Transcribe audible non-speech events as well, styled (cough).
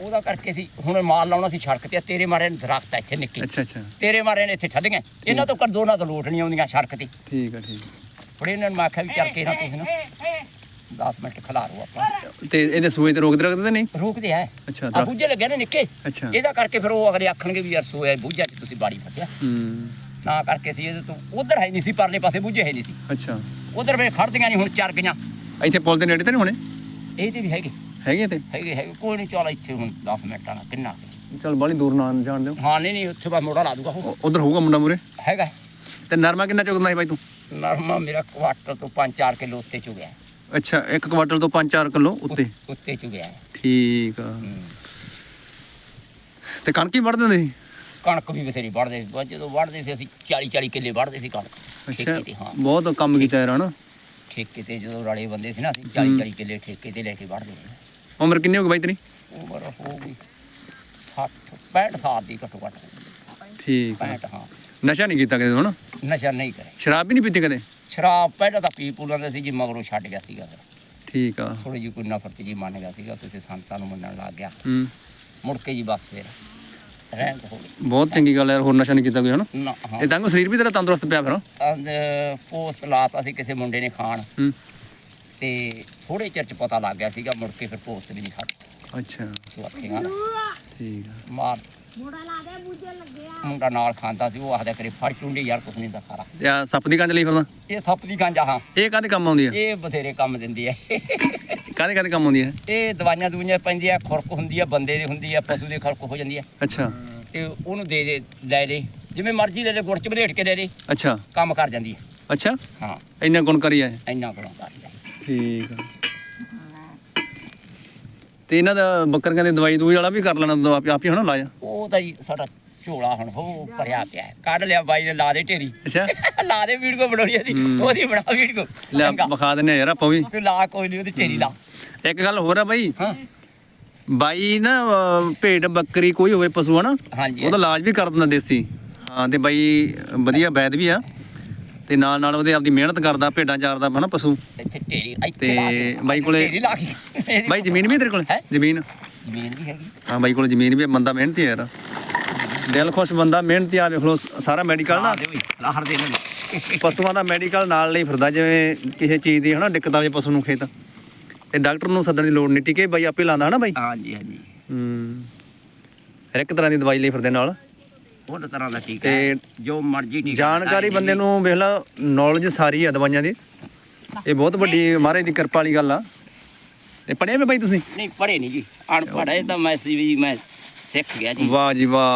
ਉਹਦਾ ਕਰਕੇ ਸੀ ਹੁਣ ਮਾਲ ਲਾਉਣਾ ਸੀ ਸੜਕ ਤੇ ਤੇਰੇ ਮਾਰੇ ਨੂੰ ਦਰਖਤ ਆ ਇੱਥੇ ਨਿੱਕੇ। ਅੱਛਾ ਅੱਛਾ। ਤੇਰੇ ਮਾਰੇ ਨੇ ਇੱਥੇ ਛੱਡੀਆਂ। ਇਹਨਾਂ ਤੋਂ ਕਰ ਦੋਨਾਂ ਤੋਂ ਲੋਟ ਨਹੀਂ ਆਉਂਦੀਆਂ ਸੜਕ ਤੇ। ਠੀਕ ਆ ਠੀਕ ਫੜੇ ਇਹਨਾਂ ਨੂੰ ਆਖਿਆ ਵੀ ਚੱਲ ਕੇ ਨਾ ਤੁਸੀਂ ਨਾ 10 ਮਿੰਟ ਖਲਾਰੋ ਆਪਾਂ। ਤੇ ਇਹਦੇ ਸੂਏ ਤੇ ਰੋਕਦੇ ਰੱਖਦੇ ਨਹੀਂ? ਰੋਕਦੇ ਆ। ਅੱਛਾ ਆ ਬੂਝੇ ਲੱਗੇ ਨੇ ਨਿੱਕੇ। ਅੱਛਾ। ਇਹਦਾ ਕਰਕੇ ਫਿਰ ਉਹ ਅਗਲੇ ਆਖਣਗੇ ਵੀ ਯਾਰ ਸੋਇਆ ਬੂਝਾ ਚ ਤੁਸੀਂ ਬਾੜੀ ਫੱਟਿਆ ਹੂੰ। ਨਾ ਕਰਕੇ ਸੀ ਇਹਦੇ ਤੋਂ ਉਧਰ ਹੈ ਨਹੀਂ ਸੀ ਪਰਲੇ ਪਾਸੇ ਬੂਝੇ ਹੈ ਨਹੀਂ ਸੀ। ਅੱਛਾ। ਉਧਰ ਵੇ ਖੜਦੀਆਂ ਨਹੀਂ ਹੁਣ ਚਰ ਗਈਆਂ। ਇੱਥੇ ਪੁਲ ਦੇ ਨੇੜੇ ਤੇ ਨਹੀਂ ਹੋਣੇ? ਇਹ ਤੇ ਵੀ ਹੈਗੇ। ਹੈਗੇ ਤੇ? ਹੈਗੇ ਹੈਗੇ। ਕੋਈ ਨਹੀਂ ਚੱਲ ਇੱਥੇ ਹੁਣ 10 ਮਿੰਟਾਂ ਨਾਲ ਕਿੰਨਾ? ਚਲ ਬਾਲੀ ਦੂਰ ਨਾ ਜਾਣ ਦਿਓ। ਹਾਂ ਨਹੀਂ ਨਹੀਂ ਉੱਥੇ ਬਾ ਮੋੜਾ ਲਾ ਦੂਗਾ ਉਹ ਉਧਰ ਹੋਊਗਾ ਮੁੰਡਾ ਮੂਰੇ ਹੈਗਾ। ਤੇ ਨਰਮਾ ਕਿੰਨਾ ਚੁਗਦਾ ਸੀ ਬਾਈ ਤੂੰ? ਨਰਮਾ ਮੇਰਾ ਕੁਆਟਰ ਤੋਂ 5-4 ਕਿਲੋ ਉੱਤੇ ਚੁਗਿਆ। ਅੱਛਾ ਇੱਕ ਕੁਆਟਲ ਤੋਂ 5-4 ਕਿਲੋ ਉੱਤੇ ਉੱਤੇ? ਚੁਗਿਆ। ਠੀਕ ਆ। ਹੂੰ। ਤੇ ਕਣਕ ਹੀ ਵੜਦੇ ਹੁੰਦੇ ਸੀ? ਕਣਕ ਵੀ ਬਥੇਰੀ ਵੜਦੇ ਸੀ। ਬਸ ਜਦੋਂ ਵੜਦੇ ਸੀ ਅਸੀਂ 40-40 ਕਿੱਲੇ ਵੜਦੇ ਸੀ ਕਣਕ। ਅੱਛਾ ਠੇਕੇ ਤੇ ਹਾਂ। ਬਹੁਤ ਕੰਮ ਕੀਤਾ ਯਾਰ ਹਨਾ? ਠੇਕੇ ਤੇ ਜਦੋਂ ਰਲੇ ਬੰਦੇ ਸੀ ਨਾ ਅਸੀਂ 40-40 ਕਿੱਲੇ ਠੇਕੇ ਤੇ ਲੈ ਕੇ ਵੜਦੇ ਸੀ। ਉਮਰ ਕਿੰਨੀ ਹੋ ਗਈ ਬਾਈ ਤੇਰੀ? ਉਮਰ ਹੋ ਗਈ 60 65 ਸਾਲ ਦੀ ਘੱਟੋ ਘੱਟ। ਠੀਕ ਆ। 65 ਹਾਂ। ਨਸ਼ਾ ਨਹੀਂ ਕੀਤਾ ਕਦੇ ਹਨਾ ਨਸ਼ਾ ਨਹੀਂ ਕਰੇ ਸ਼ਰਾਬ ਵੀ ਨਹੀਂ ਪੀਤੀ ਕਦੇ? ਸ਼ਰਾਬ ਪਹਿਲਾਂ ਤਾਂ ਪੀ ਪੂ ਲੈਂਦੇ ਸੀ ਜੀ ਮਗਰੋਂ ਛੱਡ ਗਿਆ ਸੀਗਾ। ਠੀਕ ਆ। ਥੋੜੀ ਜਿਹੀ ਕੋਈ ਨਫ਼ਰਤ ਜੀ ਮੰਨ ਗਿਆ ਸੀਗਾ ਕਿਸੇ ਸੰਤਾਂ ਨੂੰ ਮੰਨਣ ਲੱਗ ਗਿਆ। ਹੂੰ। ਮੁੜ ਕੇ ਜੀ ਬਸ ਫਿਰ ਰਹਿਣ ਹੋ ਗਈ। ਬਹੁਤ ਚੰਗੀ ਗੱਲ ਯਾਰ ਹੋਰ ਨਸ਼ਾ ਨਹੀਂ ਕੀਤਾ ਕੋਈ ਹਨਾ? ਨਾ ਹਾਂ। ਇਦਾਂ ਕੋ ਸਰੀਰ ਵੀ ਤੇਰਾ ਤੰਦਰੁਸਤ ਪਿਆ ਫਿਰ ਪੋਸਟ ਲਾਤਾ ਸੀ ਕਿਸੇ ਮੁੰਡੇ ਨੇ ਖਾਣ। ਹੂੰ। ਤੇ ਥੋੜੇ ਚਿਰ ਚ ਪਤਾ ਲੱਗ ਗਿਆ ਸੀਗਾ ਮੁੜ ਕੇ ਫਿਰ ਪੋਸਟ ਵੀ ਨਹੀਂ ਖਾਦੀ ਅੱਛਾ। ਠੀਕ ਆ। ਮਾਰ। ਮੋੜਾ ਲਾ ਦੇ ਬੂਝੇ ਲੱਗਿਆ। ਮੁੰਡਾ ਨਾਲ ਖਾਂਦਾ ਸੀ ਉਹ ਆਖਦਾ ਕਰੇ ਫੜ ਚੁੰਡੀ ਯਾਰ ਕੁਛ ਨਹੀਂ ਦਾ ਖਾਰਾ ਤੇ ਆ ਸੱਪ ਦੀ ਗੰਜ ਲਈ ਫਿਰਦਾ? ਇਹ ਸੱਪ ਦੀ ਗਾਂਜਾ ਹਾਂ। ਇਹ ਕਾਹਦੇ ਕੰਮ ਆਉਂਦੀ ਆ? ਇਹ ਬਥੇਰੇ ਕੰਮ ਦਿੰਦੀ ਹੈ ਕਾਹਦੇ ਕਾਹਦੇ ਕੰਮ ਆਉਂਦੀ ਆ? ਇਹ ਦਵਾਈਆਂ ਦੂਈਆਂ ਪੈਂਦੀਆਂ ਖੁਰਕ ਹੁੰਦੀ ਆ ਬੰਦੇ ਦੀ ਹੁੰਦੀ ਆ ਪਸ਼ੂ ਦੀ ਖੁਰਕ ਹੋ ਜਾਂਦੀ ਆ। ਅੱਛਾ। ਤੇ ਉਹਨੂੰ ਦੇ ਦੇ ਲੈ ਲੈ ਜਿਵੇਂ ਮਰਜ਼ੀ ਲੈ ਲੈ ਗੁੜ ਚ ਬਲੇਟ ਕੇ ਲੈ ਲੈ ਅੱਛਾ। ਕੰਮ ਕਰ ਜਾਂਦੀ ਹੈ ਅੱਛਾ। ਹਾਂ। ਇੰਨਾ ਗੁਣਕਾਰੀ ਆ ਇਹ? ਇੰਨਾ ਗੁਣਾ ਕਰ ਲੈ ਠੀਕ ਆ। ਤੇ ਇਹਨਾਂ ਦਾ ਬੱਕਰੀਆਂ ਦੀ ਦਵਾਈ ਦੂਈ ਵਾਲਾ ਵੀ ਕਰ ਲੈਣਾ ਦਵਾ ਆਪ ਹੀ ਹਨਾ ਲਾਇਆ? ਉਹ ਤਾਂ ਜੀ ਸਾਡਾ ਝੋਲਾ ਹੁਣ ਹੋ ਭਰਿਆ ਪਿਆ ਹੈ। ਕੱਢ ਲਿਆ ਬਾਈ ਨੇ ਲਾ ਦੇ ਢੇਰੀ। ਅੱਛਾ। (laughs) ਲਾ ਦੇ ਵੀਡੀਓ ਬਣਾਉਣੀ ਸੀ ਹੂੰ। ਉਹਦੀ ਬਣਾ ਵੀਡੀਓ। ਲੈ ਵਿਖਾ ਦਿੰਨੇ ਆ ਯਾਰ ਆਪਾਂ ਵੀ। ਤੂੰ ਲਾ ਕੋਈ ਨਹੀਂ ਉਹਦੀ ਢੇਰੀ ਲਾ। ਇੱਕ ਗੱਲ ਹੋਰ ਆ ਬਾਈ। ਹਾਂ। ਬਾਈ ਨਾ ਅਹ, ਭੇਡ ਬੱਕਰੀ ਕੋਈ ਹੋਵੇ ਪਸ਼ੂ ਹਨਾ ਹਾਂਜੀ। ਉਹਦਾ ਇਲਾਜ ਵੀ ਕਰ ਦਿੰਦਾ ਦੇਸੀ। ਹਾਂ ਤੇ ਬਾਈ ਵਧੀਆ ਵੈਦ ਵੀ ਆ। ਤੇ ਨਾਲ ਨਾਲ ਉਹਦੇ ਆਪਦੀ ਮਿਹਨਤ ਕਰਦਾ ਭੇਡਾਂ ਚਾਰਦਾ ਹਨਾ ਪਸ਼ੂ। ਇੱਥੇ ਢੇਰੀ ਇੱਥੇ ਤੇ ਲਾ ਕੇ ਬਾਈ ਕੋਲੇ- ਢੇਰੀ ਲਾ ਕੇ। ਇਹਦੀ ਬਾਈ ਜ਼ਮੀਨ ਵੀ ਤੇਰੇ ਕੋਲ? ਹੈਂ? ਜ਼ਮੀਨ? ਜ਼ਮੀਨ ਵੀ ਹੈਗੀ। ਹਾਂ ਬਾਈ ਕੋਲ ਜ਼ਮੀਨ ਵੀ ਬੰਦਾ ਮਿਹਨਤੀ ਆ ਯਾਰ। ਦਿਲ ਖੁਸ਼ ਬੰਦਾ ਮਿਹਨਤੀ ਆ ਵੇਖ ਲੋ ਸਾਰਾ ਮੈਡੀਕਲ ਨਾ। ਲਾ ਦੇ ਬਈ ਲਾਹਰ ਦੇ ਇਹਨਾਂ ਪਸ਼ੂਆਂ ਦਾ ਮੈਡੀਕਲ ਨਾਲ ਲਈ ਫਿਰਦਾ ਜਿਵੇਂ ਕਿਸੇ ਚੀਜ਼ ਦੀ ਹਨਾ ਦਿੱਕਤ ਆਵੇ ਪਸ਼ੂ ਨੂੰ ਖੇਤ। ਤੇ ਡਾਕਟਰ ਨੂੰ ਸੱਦਣ ਦੀ ਲੋੜ ਨਹੀਂ ਟੀਕੇ ਬਾਈ ਆਪੇ ਲਾਉਂਦਾ ਹਨਾ ਬਾਈ? ਹਾਂਜੀ ਹਾਂਜੀ। ਹੂੰ। ਹਰ ਇੱਕ ਤਰ੍ਹਾਂ ਦੀ ਦਵਾਈ ਲਈ ਫਿਰਦੇ ਨਾਲ। ਉਹ ਤਰ੍ਹਾਂ ਦਾ ਠੀਕ ਤੇ ਹੈ ਜੋ ਮਰਜ਼ੀ ਠੀਕ ਜਾਣਕਾਰੀ ਬੰਦੇ ਨੂੰ ਵੇਖ ਲਾ ਨੌਲੇਜ ਸਾਰੀ ਆ ਦਵਾਈਆਂ ਦੀ। ਇਹ ਬਹੁਤ ਵੱਡੀ ਮਹਾਰਾਜ ਦੀ ਕਿਰਪਾ ਵਾਲੀ ਗੱਲ ਆ। ਤੇ ਪੜ੍ਹੇ ਵੀ ਬਾਈ ਤੁਸੀਂ? ਨਹੀਂ ਪੜੇ ਨਹੀਂ ਜੀ ਅਨਪੜ੍ਹ ਹੈ ਤਾਂ ਮੈਂ ਸੀ ਵੀ ਮੈਂ ਸਿੱਖ ਗਿਆ ਜੀ। ਵਾਹ ਜੀ ਵਾਹ।